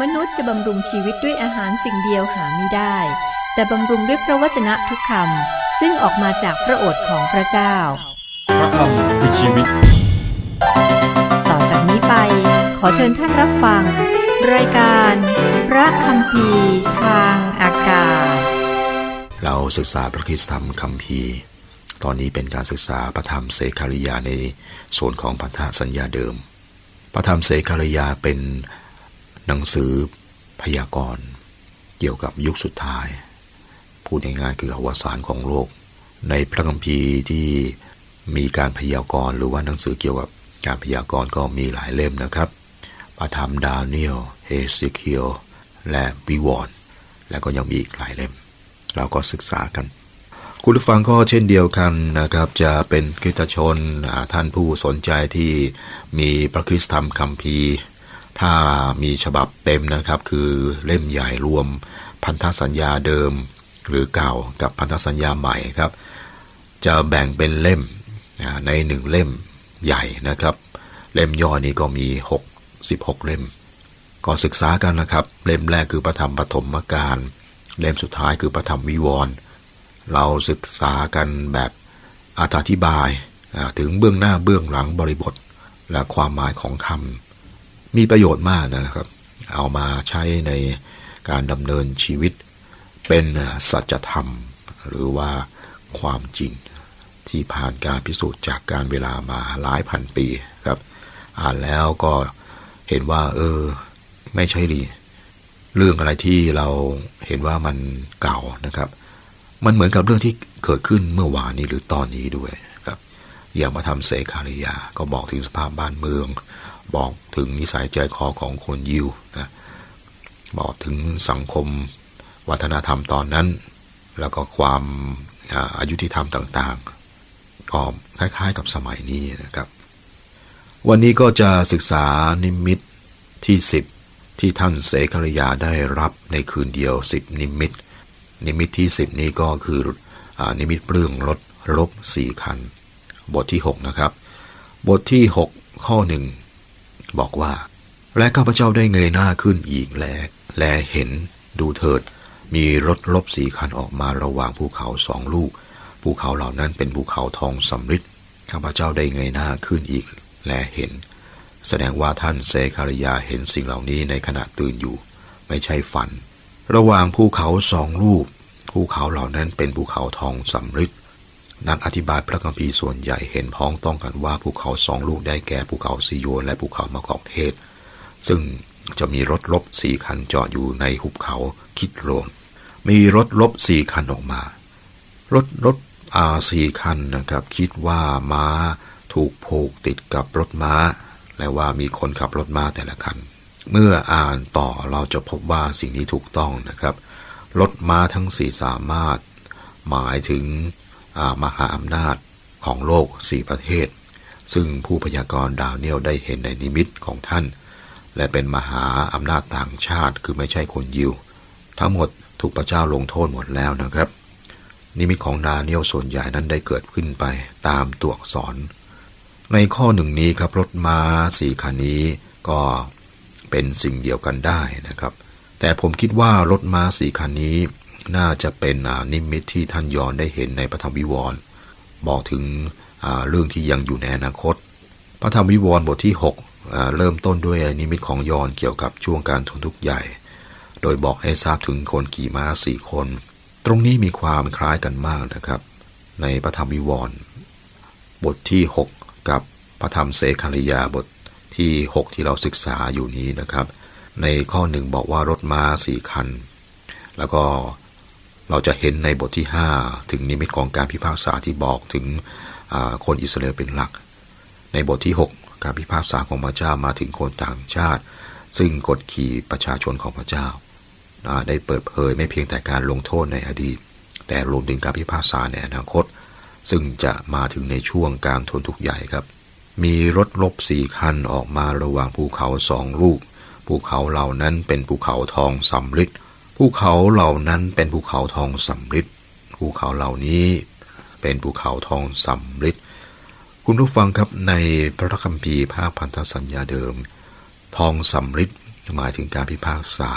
มนุษย์จะบำรุงชีวิตด้วยอาหารสิ่งเดียวหาไม่ได้ แต่บำรุงด้วยพระวจนะทุกคำซึ่งออกมาจากพระโอษฐ์ของพระเจ้า พระคำคือชีวิต ต่อจากนี้ไป ขอเชิญท่านรับฟัง รายการ พระคำพีร์ทางอากาศ เราศึกษาพระคริสตธรรมคัมภีร์ตอนนี้เป็นการศึกษาพระธรรมเสคาริยาในส่วนของพันธสัญญาเดิม พระธรรมเสคาริยาเป็น หนังสือพยากรณ์เกี่ยวกับยุคสุดท้าย พูดง่ายๆคืออวสานของโลก ในพระคัมภีร์ที่มีการพยากรณ์หรือว่าหนังสือเกี่ยวกับการพยากรณ์ก็มีหลายเล่มนะครับพระธรรมดาเนียลเฮซิเคียลและวิวรณ์และก็ยังมีอีกหลายเล่ม เราก็ศึกษากัน คุณผู้ฟังก็เช่นเดียวกันนะครับ จะเป็นคริสตชนท่านผู้สนใจที่มีพระคริสตธรรมคัมภีร์ ถ้ามีฉบับเต็มนะครับ คือเล่มใหญ่รวมพันธสัญญาเดิมหรือเก่ากับพันธสัญญาใหม่ครับ จะแบ่งเป็นเล่มในหนึ่งเล่มใหญ่นะครับ เล่มย่อนี้ก็มี 66 เล่ม ก็ศึกษากันนะครับ เล่มแรกคือพระธรรมปฐมกาลเล่มสุดท้ายคือพระธรรมวิวรณ์เราศึกษากันแบบอธิบายถึงเบื้องหน้าเบื้องหลังบริบทและความหมายของคำ มีประโยชน์มากนะครับ เอามาใช้ในการดำเนินชีวิตเป็นสัจธรรม หรือว่าความจริงที่ผ่านการพิสูจน์จากการเวลามาหลายพันปีครับ อ่านแล้วก็เห็นว่า เออ ไม่ใช่ดี เรื่องอะไรที่เราเห็นว่ามันเก่านะครับ มันเหมือนกับเรื่องที่เกิดขึ้นเมื่อวานนี้หรือตอนนี้ด้วยครับ อย่างมาทำเสคาริยา ก็บอกถึงสภาพบ้านเมือง บอกถึงนิสัยใจคอของคนยิวนะบอกถึงสังคมวัฒนธรรมตอนนั้น แล้วก็ความอาอายุที่ธรรมต่างๆก็คล้ายๆกับสมัยนี้นะครับ วันนี้ก็จะศึกษานิมิตที่ 10 ที่ท่านเสคาริยาได้รับในคืนเดียว 10 นิมิต นิมิตที่ 10 นี้ก็คืออนิมิตเรื่องรถลบสี่คัน บทที่ 6 นะครับ บทที่ 6 ข้อหนึ่ง บอกว่า และข้าพเจ้าได้เงยหน้าขึ้นอีกแลแลเห็นดูเถิด มีรถลบสีคันออกมาระหว่างภูเขาสองลูก ภูเขาเหล่านั้นเป็นภูเขาทองสำริดข้าพเจ้าได้เงยหน้าขึ้นอีก และเห็น แสดงว่าท่านเซคาริยาเห็นสิ่งเหล่านี้ในขณะตื่นอยู่ ไม่ใช่ฝัน ระหว่างภูเขาสองลูกภูเขาเหล่านั้นเป็นภูเขาทองสำริด นักอธิบายพระคัมภีร์ส่วนใหญ่เห็นพ้องต้องกันว่าภูเขาสองลูกได้แก่ภูเขาซิโยนและภูเขามะกอกเทศ ซึ่งจะมีรถลบสี่คันจอดอยู่ในหุบเขาคิดโรนมีรถลบสี่คันออกมา รถรถอาสี่คันนะครับคิดว่าม้าถูกผูกติดกับรถม้า และว่ามีคนขับรถม้าแต่ละคัน เมื่ออ่านต่อเราจะพบว่าสิ่งนี้ถูกต้องนะครับ รถม้าทั้งสี่สามารถหมายถึง มหาอำนาจของโลกสี่ประเทศ ซึ่งผู้พยากรณ์ดาวเนียลได้เห็นในนิมิตของท่าน และเป็นมหาอำนาจต่างชาติคือไม่ใช่คนยิว ทั้งหมดถูกพระเจ้าลงโทษหมดแล้วนะครับ นิมิตของดาเนียลส่วนใหญ่นั้นได้เกิดขึ้นไปตามตัวอักษร ในข้อหนึ่งนี้ครับรถม้าสี่คันนี้ก็เป็นสิ่งเดียวกันได้นะครับ แต่ผมคิดว่ารถม้าสี่คันนี้ น่าจะเป็นนิมิตที่ท่านยอนได้เห็นในพระธรรมวิวรณ์บอกถึงเรื่องที่ยังอยู่ในอนาคต พระธรรมวิวรณ์บทที่ 6 เริ่มต้นด้วยนิมิตของยอนเกี่ยวกับช่วงการทนทุกข์ใหญ่ โดยบอกให้ทราบถึงคนขี่ม้าสี่คน ตรงนี้มีความคล้ายกันมากนะครับ ในพระธรรมวิวรณ์บทที่ 6 กับพระธรรมเสคาริยาบทที่ 6 ที่เราศึกษาอยู่นี้นะครับ ในข้อหนึ่งบอกว่ารถม้าสี่คัน แล้วก็ เราจะเห็นในบทที่ 5 ถึงนิมิตของการพิพากษาที่บอกถึงคนอิสราเอลเป็นหลัก ในบทที่ 6 การพิพากษาของพระเจ้ามาถึงคนต่างชาติ ซึ่งกดขี่ประชาชนของพระเจ้า ได้เปิดเผยไม่เพียงแต่การลงโทษในอดีต แต่รวมถึงการพิพากษาในอนาคต ซึ่งจะมาถึงในช่วงการทนทุกข์ใหญ่ครับ มีรถลบสี่คันออกมาระหว่างภูเขาสองลูกภูเขาเหล่านั้นเป็นภูเขาทองสำริด ภูเขาเหล่านั้นเป็นภูเขาทองสำริดภูเขาเหล่านี้เป็นภูเขาทองสำริดคุณผู้ฟังครับในพระคัมภีร์ภาคพันธสัญญาเดิม ทองสำริดหมายถึงการพิพากษา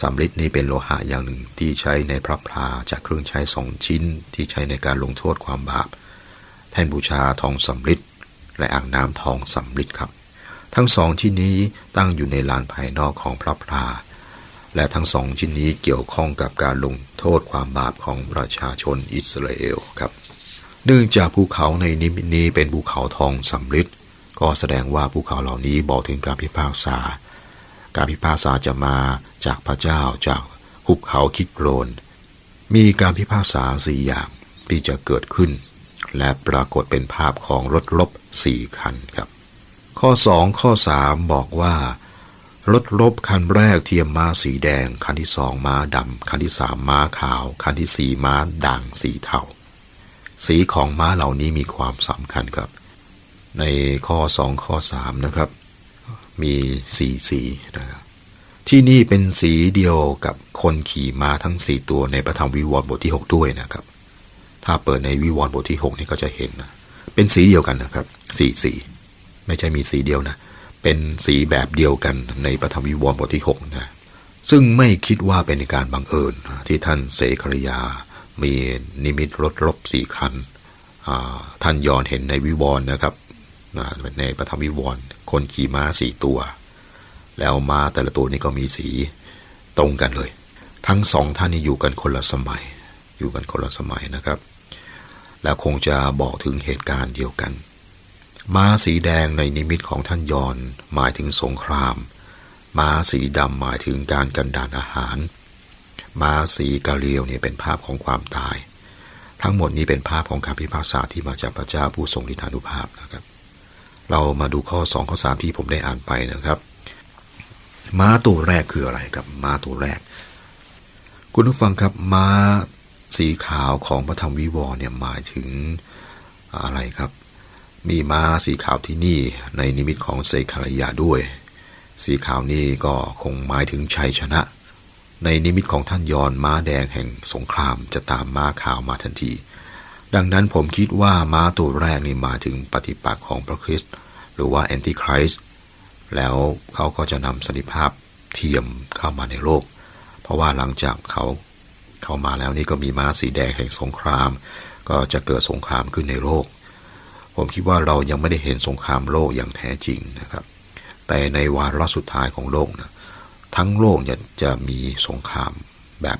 สำริดนี้เป็นโลหะอย่างหนึ่งที่ใช้ในพระพาจากเครื่องใช้สองชิ้นที่ใช้ในการลงโทษความบาปแท่นบูชาทองสำริดและอ่างน้ำทองสำริดครับ ทั้งสองที่นี้ตั้งอยู่ในลานภายนอกของพระพลา และทั้งสองชิ้นนี้เกี่ยวข้องกับการลงโทษความบาปของประชาชนอิสราเอลครับ เนื่องจากภูเขาในนิมิตนี้เป็นภูเขาทองสำริดก็แสดงว่าภูเขาเหล่านี้บอกถึงการพิพากษา การพิพากษาจะมาจากพระเจ้าจากหุบเขาคิดโรน มีการพิพากษาสี่อย่างที่จะเกิดขึ้น และปรากฏเป็นภาพของรถลบสี่คันครับ ข้อ 2 ข้อ 3 บอกว่า รถลบคันแรกเทียมม้าสีแดง คันที่สองม้าดำ คันที่สามม้าขาว คันที่สี่ม้าด่างสีเทา สีของม้าเหล่านี้มีความสำคัญครับ ในข้อ2ข้อ3นะครับ มีสีสีนะครับที่นี่เป็นสีเดียวกับคนขี่ม้าทั้ง4ตัวในพระธรรมวิวรณ์บทที่6ด้วยนะครับ ถ้าเปิดในวิวรณ์บทที่6นี่ก็จะเห็นนะ เป็นสีเดียวกันนะครับ สีสี ไม่ใช่มีสีเดียวนะ เป็นสีแบบเดียวกันในปฐมวิวรณ์บทที่6นะซึ่งไม่คิดว่าเป็นการบังเอิญที่ท่านเสคริยา มีนิมิตรถลบสี่คันท่านยอนเห็นในวิวรณ์นะครับในปฐมวิวรณ์คนขี่ม้าสี่ตัว แล้วม้าแต่ละตัวนี้ก็มีสีตรงกันเลย ทั้งสองท่านนี้อยู่กันคนละสมัย อยู่กันคนละสมัยนะครับ แล้วคงจะบอกถึงเหตุการณ์เดียวกัน ม้าสีแดงในนิมิตของท่านยอนหมายถึงสงคราม ม้าสีดำหมายถึงการกันดานอาหาร ม้าสีกาเรียวเนี่ยเป็นภาพของความตาย ทั้งหมดนี้เป็นภาพของการพิพากษาที่มาจากพระเจ้าผู้ทรงฤทธานุภาพนะครับ เรามาดูข้อ 2 ข้อ 3 ที่ผมได้อ่านไปนะครับ ม้าตัวแรกคืออะไรครับม้าตัวแรก คุณผู้ฟังครับม้าสีขาวของพระธรรมวิวรณ์เนี่ยหมายถึงอะไรครับ มีม้าสีขาวที่นี่ในนิมิตของเซคารยาด้วย สีขาวนี่ก็คงหมายถึงชัยชนะ ในนิมิตของท่านยอนม้าแดงแห่งสงครามจะตามม้าขาวมาทันที ดังนั้นผมคิดว่าม้าตัวแรกนี่มาถึงปฏิปักษ์ของพระคริสต์หรือว่าแอนติคริสต์แล้วเขาก็จะนำสันติภาพเทียมเข้ามาในโลก เพราะว่าหลังจากเขาเข้ามาแล้วนี่ก็มีม้าสีแดงแห่งสงคราม ก็จะเกิดสงครามขึ้นในโลก ผมคิดว่าเรายังไม่ได้เห็นสงครามโลกอย่างแท้จริงนะครับ แต่ในวาระสุดท้ายของโลกนะทั้งโลกจะจะมีสงครามแบบ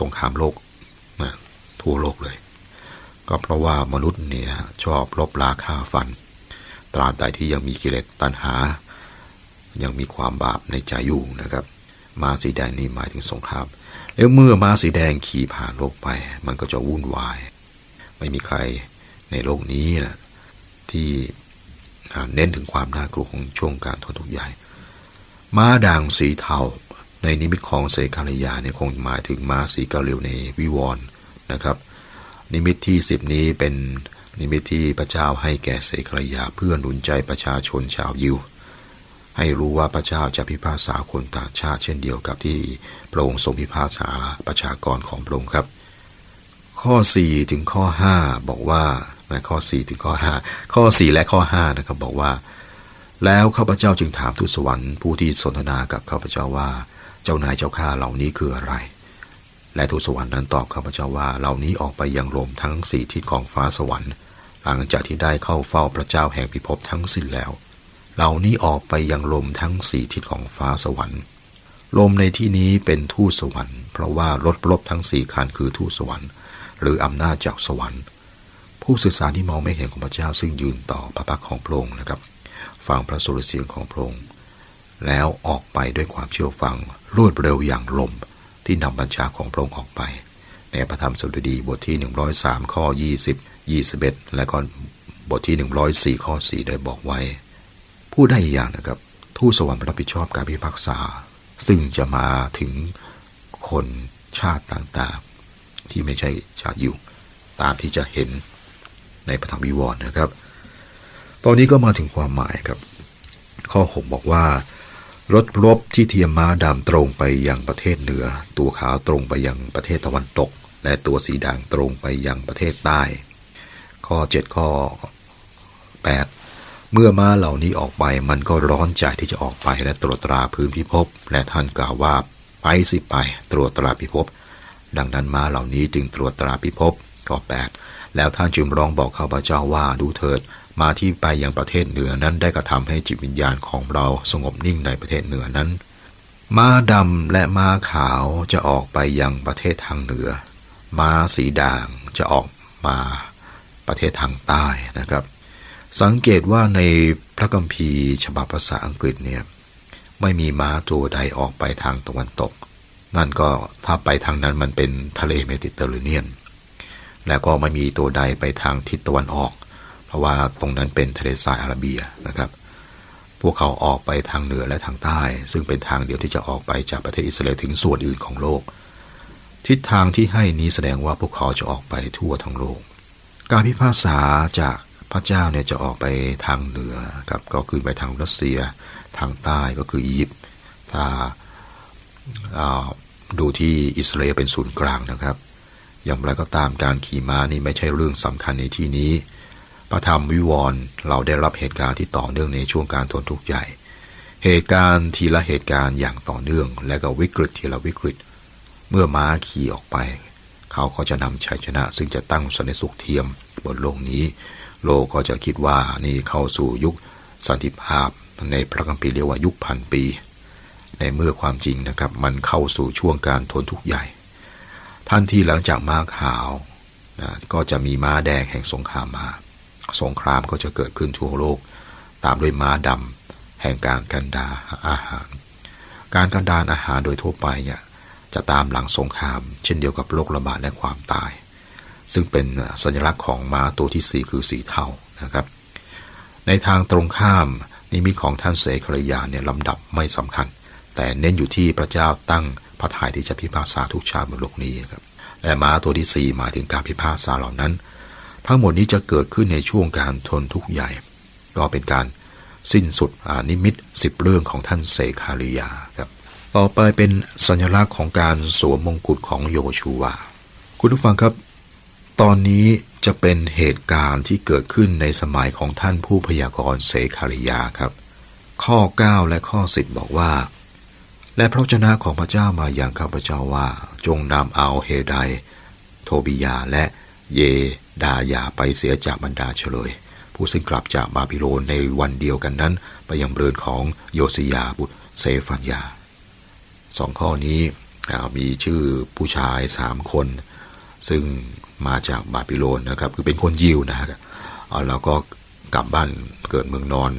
สงครามโลกนะทั่วโลกเลย ก็เพราะว่ามนุษย์เนี่ยชอบลบลาฆ่าฟัน ตราบใดที่ยังมีกิเลสตัณหา ยังมีความบาปในใจอยู่นะครับ มาสีแดงนี่หมายถึงสงคราม แล้วเมื่อมาสีแดงขี่ผ่านโลกไป มันก็จะวุ่นวาย ไม่มีใคร ในโลกนี้นะที่เน้นถึงความน่ากลัวของช่วงการทนทุกข์ใหญ่ม้าด่างสีเทาในนิมิตของเซคารยาเนี่ยคงหมายถึงม้าสีกาเรียวในวิวรณ์นะครับ นิมิตที่สิบนี้เป็นนิมิตที่พระเจ้าให้แก่เซคารยาเพื่อหนุนใจประชาชนชาวยิว ให้รู้ว่าพระเจ้าจะพิพากษาคนต่างชาติเช่นเดียวกับที่พระองค์ทรงพิพากษาประชากรของพระองค์ครับ ข้อ 4 ถึงข้อ 5 บอกว่า ข้อ 4 ถึงข้อ 5 ข้อ 4 และข้อ5นะครับบอกว่า แล้วข้าพเจ้าจึงถามทูตสวรรค์ผู้ที่สนทนากับข้าพเจ้าว่า เจ้านายเจ้าข้าเหล่านี้คืออะไร และทูตสวรรค์นั้นตอบข้าพเจ้าว่าเหล่านี้ออกไปยังลมทั้งสี่ทิศของฟ้าสวรรค์ หลังจากที่ได้เข้าเฝ้าพระเจ้าแห่งพิภพทั้งสิ้นแล้ว เหล่านี้ออกไปยังลมทั้งสี่ทิศของฟ้าสวรรค์ ลมในที่นี้เป็นทูตสวรรค์ เพราะว่ารถรบทั้งสี่คันคือทูตสวรรค์ หรืออำนาจจากสวรรค์ ผู้ศึกษาที่มองไม่เห็นของพระเจ้าซึ่งยืนต่อพระพักของพระองค์นะครับ ฟังพระสุรเสียงของพระองค์แล้วออกไปด้วยความเชื่อฟังรวดเร็วอย่างลมที่นำบัญชาของพระองค์ออกไป ในพระธรรมสดุดีบทที่ 103 ข้อ 20 21 และก็บทที่ 104 ข้อ 4 ได้บอกไว้พูดได้อย่างนะครับ ทูตสวรรค์รับผิดชอบการพิพากษา ซึ่งจะมาถึงคนชาติต่างๆ ที่ไม่ใช่ชาติยิวตามที่จะเห็น ในพระธรรมวิวรณ์นะครับ ตอนนี้ก็มาถึงความหมายครับ ข้อ 6 บอกว่า รถรบที่เทียมม้าดำตรงไปยังประเทศเหนือ ตัวขาวตรงไปยังประเทศตะวันตก และตัวสีด่างตรงไปยังประเทศใต้ ข้อ 7 ข้อ 8 เมื่อม้าเหล่านี้ออกไปมันก็ร้อนใจที่จะออกไปและตรวจตราพื้นพิภพและท่านกล่าวว่าไปสิไปตรวจตราพิภพดังนั้นม้าเหล่านี้จึงตรวจตราพิภพข้อ8 แล้วท่านจึงร้องบอกข้าพเจ้าว่าดูเถิด มาที่ไปยังประเทศเหนือนั้นได้กระทำให้จิตวิญญาณของเราสงบนิ่งในประเทศเหนือนั้น ม้าดำและม้าขาวจะออกไปยังประเทศทางเหนือ ม้าสีด่างจะออกมาประเทศทางใต้นะครับ สังเกตว่าในพระคัมภีร์ฉบับภาษาอังกฤษเนี่ยไม่มีม้าตัวใดออกไปทางตะวันตก นั่นก็ถ้าไปทางนั้นมันเป็นทะเลเมดิเตอร์เรเนียน แล้วก็ไม่มีตัวใดไปทางทิศตะวันออก เพราะว่าตรงนั้นเป็นทะเลทรายอาระเบียนะครับ พวกเขาออกไปทางเหนือและทางใต้ ซึ่งเป็นทางเดียวที่จะออกไปจากประเทศอิสราเอลถึงส่วนอื่นของโลก ทิศทางที่ให้นี้แสดงว่าพวกเขาจะออกไปทั่วทั้งโลก การพิพากษาจากพระเจ้าเนี่ยจะออกไปทางเหนือครับก็คือไปทางรัสเซีย ทางใต้ก็คืออียิปต์ถ้าดูที่อิสราเอลเป็นศูนย์กลางนะครับ อย่างไรก็ตามการขี่ม้านี่ไม่ใช่เรื่องสำคัญในที่นี้ พระธรรมวิวรณ์เราได้รับเหตุการณ์ที่ต่อเนื่องในช่วงการทนทุกข์ใหญ่ เหตุการณ์ทีละเหตุการณ์อย่างต่อเนื่อง และก็วิกฤตทีละวิกฤต เมื่อม้าขี่ออกไป เขาก็จะนำชัยชนะ ซึ่งจะตั้งสันติสุขเทียมบนโลกนี้ โลกก็จะคิดว่านี่เข้าสู่ยุคสันติภาพในพระคัมภีร์เรียกว่ายุคพันปี ในเมื่อความจริงนะครับ มันเข้าสู่ช่วงการทนทุกข์ใหญ่ ท่านที่หลังจากม้าขาวนะก็จะมีม้าแดงแห่งสงครามมา สงครามก็จะเกิดขึ้นทั่วโลก ตามด้วยม้าดำแห่งการกันดาอาหาร การกันดานอาหารโดยทั่วไปเนี่ยจะตามหลังสงคราม เช่นเดียวกับโรคระบาดและความตาย ซึ่งเป็นสัญลักษณ์ของม้าตัวที่ 4 คือสีเทานะครับ ในทางตรงข้ามนิมิตของท่านเสกรยานเนี่ยลำดับไม่สำคัญ แต่เน้นอยู่ที่พระเจ้าตั้ง พระทัยที่จะพิพากษาทุกชาติบนโลกนี้ครับและม้าตัวที่4หมายถึงการพิพากษาเหล่านั้น ทั้งหมดนี้จะเกิดขึ้นในช่วงการทนทุกข์ใหญ่ ก็เป็นการสิ้นสุดนิมิตสิบเรื่องของท่านเสคาริยาครับต่อไปเป็นสัญลักษณ์ของการสวมมงกุฎของโยชูวาคุณผู้ฟังครับ ตอนนี้จะเป็นเหตุการณ์ที่เกิดขึ้นในสมัยของท่านผู้พยากรณ์เสคาริยาครับ ข้อ 9 และข้อ 10 บอกว่า และพระชนะของพระเจ้ามาอย่างข้าพเจ้าว่าจงนำเอาเฮไดโทบิยาและเยดายาไปเสียจากบรรดาเฉลย ผู้ซึ่งกลับจากบาบิโลนในวันเดียวกันนั้น ไปยังเรือนของโยสยาบุตรเซฟันยาสองข้อนี้มีชื่อผู้ชายสามคน ซึ่งมาจากบาบิโลนนะครับ คือเป็นคนยิวนะครับแล้วก็กลับบ้านเกิดเมืองนอน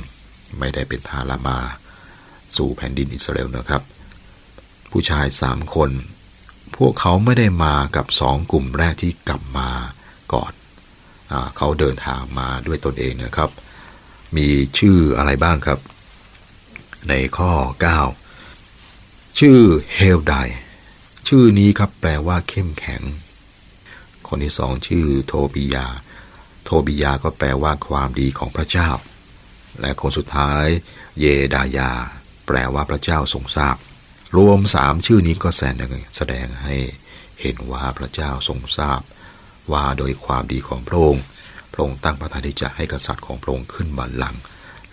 ไม่ได้เป็นทารามา สู่แผ่นดินอิสราเอลนะครับ ผู้ชายสามคน พวกเขาไม่ได้มากับสองกลุ่มแรกที่กลับมาก่อนอเขาเดินทางมาด้วยตนเองนะครับ มีชื่ออะไรบ้างครับ ในข้อ 9 ชื่อเฮลไดชื่อนี้ครับแปลว่าเข้มแข็ง คนที่สองชื่อโทบิยา โทบิยาก็แปลว่าความดีของพระเจ้า และคนสุดท้าย เยดายา แปลว่าพระเจ้าทรงทราบ รวมสามชื่อนี้ก็แสดงแสดงให้เห็นว่าพระเจ้าทรงทราบ ว่าโดยความดีของพระองค์พระองค์ตั้งพระทัยที่จะให้กษัตริย์ของพระองค์ขึ้นบัลลังก์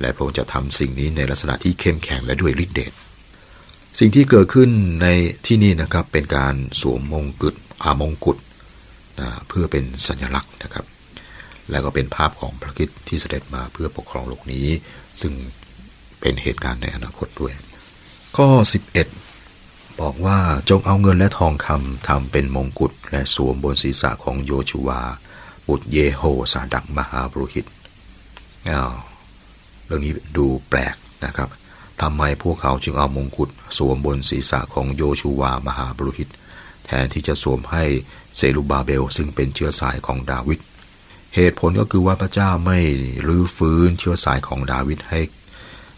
และพระองค์จะทำสิ่งนี้ในลักษณะที่เข้มแข็งและด้วยฤทธิ์เดชสิ่งที่เกิดขึ้นในที่นี่นะครับเป็นการสวมมงกุฎอามงกุฎนะเพื่อเป็นสัญลักษณ์นะครับ แล้วก็เป็นภาพของพระคิดที่เสด็จมาเพื่อปกครองโลกนี้ ซึ่งเป็นเหตุการณ์ในอนาคตด้วย ข้อ 11 บอกว่าจงเอาเงินและทองคำทำเป็นมงกุฎและสวมบนศีรษะของโยชูวา บุตรเยโฮสาดักมหาบรุหิตอ้าวเรื่องนี้ดูแปลกนะครับทำไมพวกเขาจึงเอามงกุฎสวมบนศีรษะของโยชูวามหาบรุหิต แทนที่จะสวมให้เซรุบาเบลซึ่งเป็นเชื้อสายของดาวิดเหตุผลก็คือว่าพระเจ้าไม่รื้อฟื้นเชื้อสายของดาวิดให้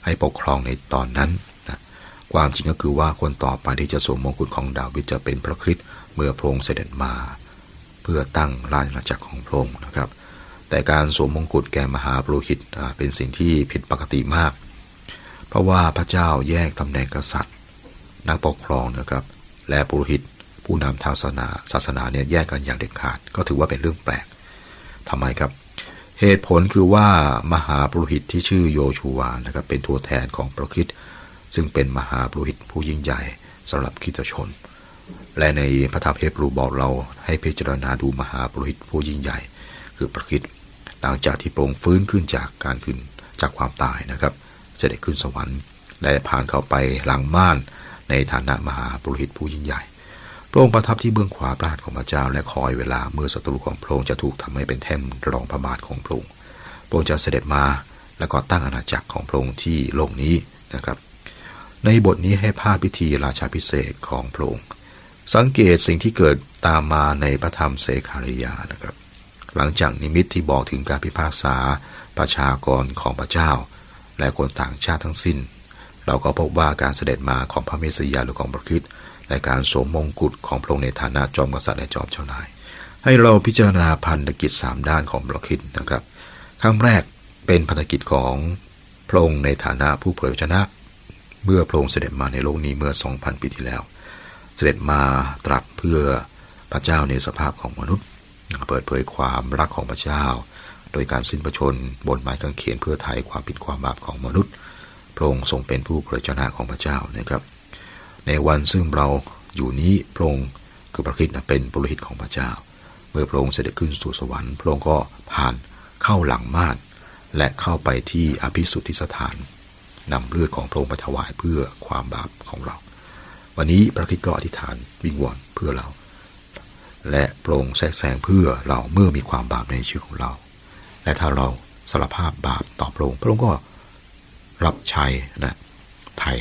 ให้ปกครองในตอนนั้น ความจริงก็คือว่าคนต่อไปที่จะสวมมงกุฎของดาวิดจะเป็นพระคริสต์เมื่อพระองค์เสด็จมา เพื่อตั้งราชอาณาจักรของพระองค์นะครับ แต่การสวมมงกุฎแก่มหาปรุหิตเป็นสิ่งที่ผิดปกติมาก เพราะว่าพระเจ้าแยกตำแหน่งกษัตริย์ นักปกครองนะครับ และปุโรหิตผู้นำทางศาสนาศาสนาเนี่ยแยกกันอย่างเด็ดขาด ก็ถือว่าเป็นเรื่องแปลกทำไมครับเหตุผลคือว่ามหาปุโรหิตที่ชื่อโยชูวานะครับเป็นตัวแทนของพระคริสต์ ซึ่งเป็นมหาปุโรหิตผู้ยิ่งใหญ่สำหรับคิตชน และในพระธรรมเฮบรูบอกเราให้พิจารณาดูมหาปุโรหิตผู้ยิ่งใหญ่ คือพระคริสต์หลังจากที่พรงฟื้นขึ้นจากการขึ้นจากความตายนะครับ เสด็จขึ้นสวรรค์และผ่านเข้าไปหลังม่านในฐานะมหาปุโรหิตผู้ยิ่งใหญ่พระองค์ประทับที่เบื้องขวาพระหัตถ์ของพระเจ้าและคอยเวลาเมื่อศัตรูของพระองค์จะถูกทำให้เป็นแท่นรองพระบาทของพระองค์พระองค์จะเสด็จมาแล้วก็ตั้งอาณาจักรของพระองค์ที่โลกนี้นะครับ ในบทนี้ให้ภาพพิธีราชาพิเศษของพระองค์สังเกตสิ่งที่เกิดตามมาในพระธรรมเสคาริยานะครับ หลังจากนิมิตที่บอกถึงการพิพากษาประชากรของพระเจ้า และคนต่างชาติทั้งสิ้น เราก็พบว่าการเสด็จมาของพระเมสสิยาหรือของพระคริสต์และการสวมมงกุฎของพระองค์ในฐานะจอมกษัตริย์และจอมเจ้านาย ให้เราพิจารณาพันธกิจสามด้านของพระคริสต์นะครับครั้งแรกเป็นพันธกิจของพระองค์ในฐานะผู้เผยพระชนะ เมื่อพระองค์เสด็จมาในโลกนี้เมื่อ 2,000 ปีที่แล้ว เสด็จมาตรัสเพื่อพระเจ้าในสภาพของมนุษย์ เปิดเผยความรักของพระเจ้า โดยการสิ้นพระชนบนไม้กางเขนเพื่อไถ่ความผิดความบาปของมนุษย์ พระองค์ทรงเป็นผู้เผยชนะของพระเจ้านะครับ ในวันซึ่งเราอยู่นี้พระองค์คือพระคริสต์นะเป็นปุโรหิตของพระเจ้า เมื่อพระองค์เสด็จขึ้นสู่สวรรค์ พระองค์ก็ผ่านเข้าหลังม่านและเข้าไปที่อภิสุทธิสถาน นำเลือดของพระองค์ไปถวายเพื่อความบาปของเรา วันนี้พระคริสต์ก็อธิษฐานวิงวอนเพื่อเรา และพระองแทรกแซงเพื่อเราเมื่อมีความบาปในชีวิตของเรา และถ้าเราสารภาพบาปต่อพระองค์พระองค์ก็รับใช้นะไถ่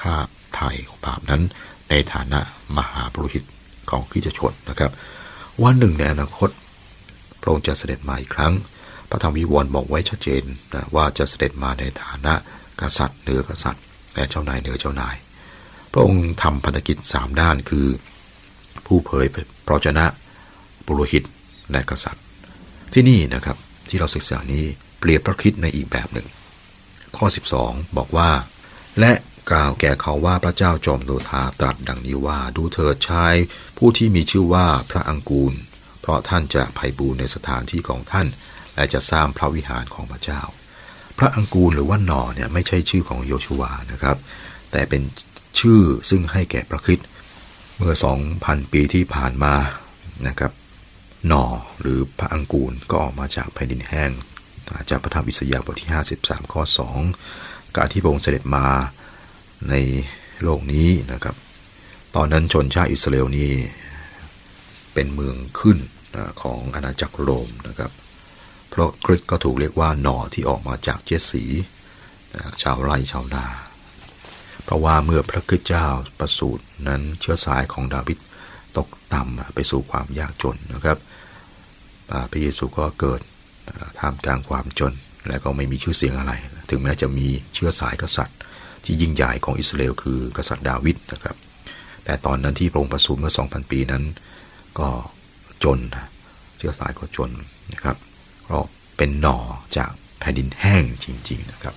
ค่าไถ่บาปนั้น ในฐานะมหาปรุหิตของคริสตชนนะครับ วันหนึ่งในอนาคตพระองค์จะเสด็จมาอีกครั้ง พระธรรมวิวรณ์บอกไว้ชัดเจนนะว่าจะเสด็จมาในฐานะ กษัตริย์เหนือกษัตริย์ และเจ้านายเหนือเจ้านาย พระองค์ทำพันธกิจสามด้านคือ ผู้เผยพระชนะปุโรหิตและกษัตริย์ ที่นี่นะครับที่เราศึกษานี้เปรียบพระคิดในอีกแบบหนึ่ง ข้อ 12 บอกว่า และกล่าวแก่เขาว่าพระเจ้าจอมโลธาตรัสดังนี้ว่าดูเถิดชายผู้ที่มีชื่อว่าพระอังกูล เพราะท่านจะไพ่บูรในสถานที่ของท่าน และจะสร้างพระวิหารของพระเจ้า พระอังกูลหรือว่าหนอเนี่ยไม่ใช่ชื่อของโยชูวานะครับ แต่เป็นชื่อซึ่งให้แก่พระคริสต์เมื่อ 2,000 ปีที่ผ่านมานะครับหนอหรือพระอังกูลก็ออกมาจากแผ่นดินแห้งจากพระธรรมอิสยาห์บทที่ 53 ข้อ 2 การที่พระองค์เสด็จมาในโลกนี้นะครับ ตอนนั้นชนชาติอิสราเอลนี่เป็นเมืองขึ้นของอาณาจักรโรมนะครับ เพราะคริสต์ก็ถูกเรียกว่าหน่อที่ออกมาจากเจสสีชาวไร่ชาวนา เพราะว่าเมื่อพระคริสต์เจ้าประสูตินั้นเชื้อสายของดาวิดตกต่ำไปสู่ความยากจนนะครับพระเยซูก็เกิดท่ามกลางความจน และก็ไม่มีชื่อเสียงอะไร ถึงแม้จะมีเชื้อสายกษัตริย์ ที่ยิ่งใหญ่ของอิสราเอลคือกษัตริย์ดาวิดนะครับ แต่ตอนนั้นที่พระองค์ประสูติเมื่อ 2,000 ปีนั้น ก็จนเชื้อสายก็จนนะครับ เราเป็นหน่อจากแผ่นดินแห้งจริง ๆนะครับ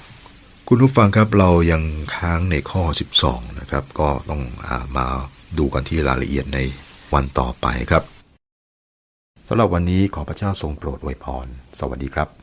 คุณผู้ฟังครับเรายังค้างในข้อ 12 นะครับ ก็ต้องอามาดูกันที่รายละเอียดในวันต่อไปครับสำหรับวันนี้ขอพระเจ้าทรงโปรดอวยพร สวัสดีครับ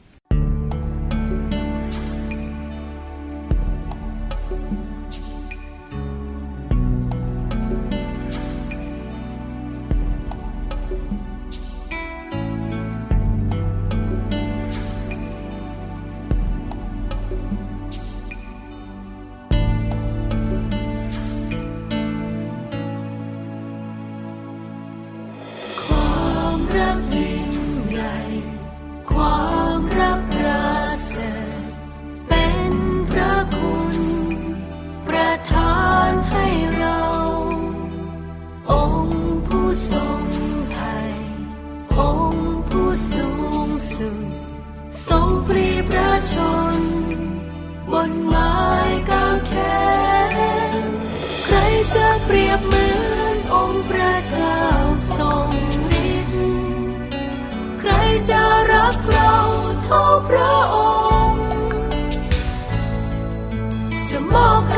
จะ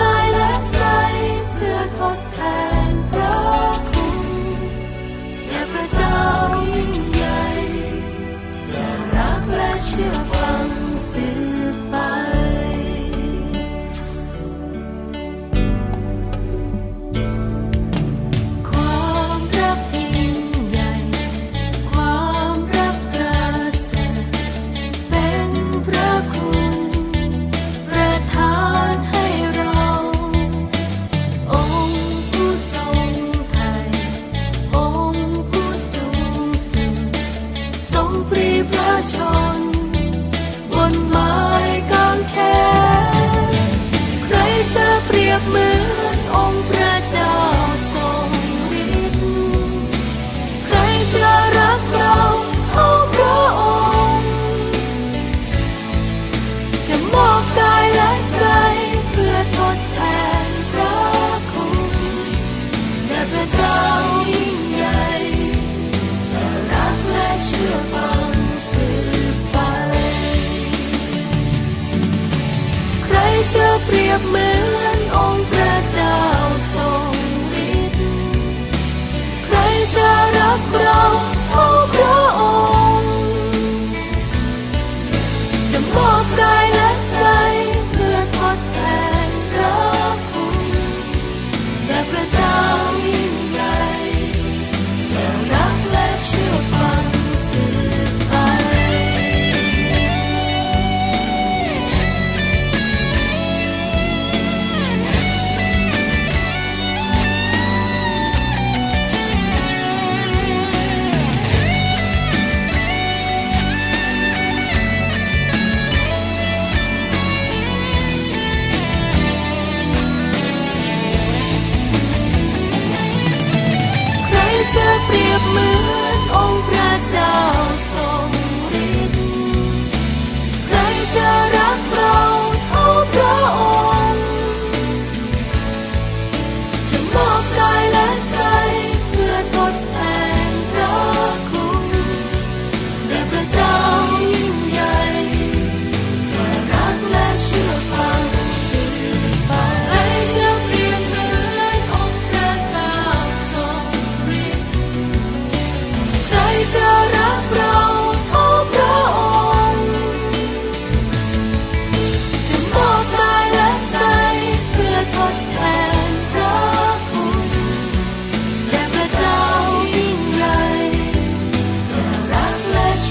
รั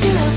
you.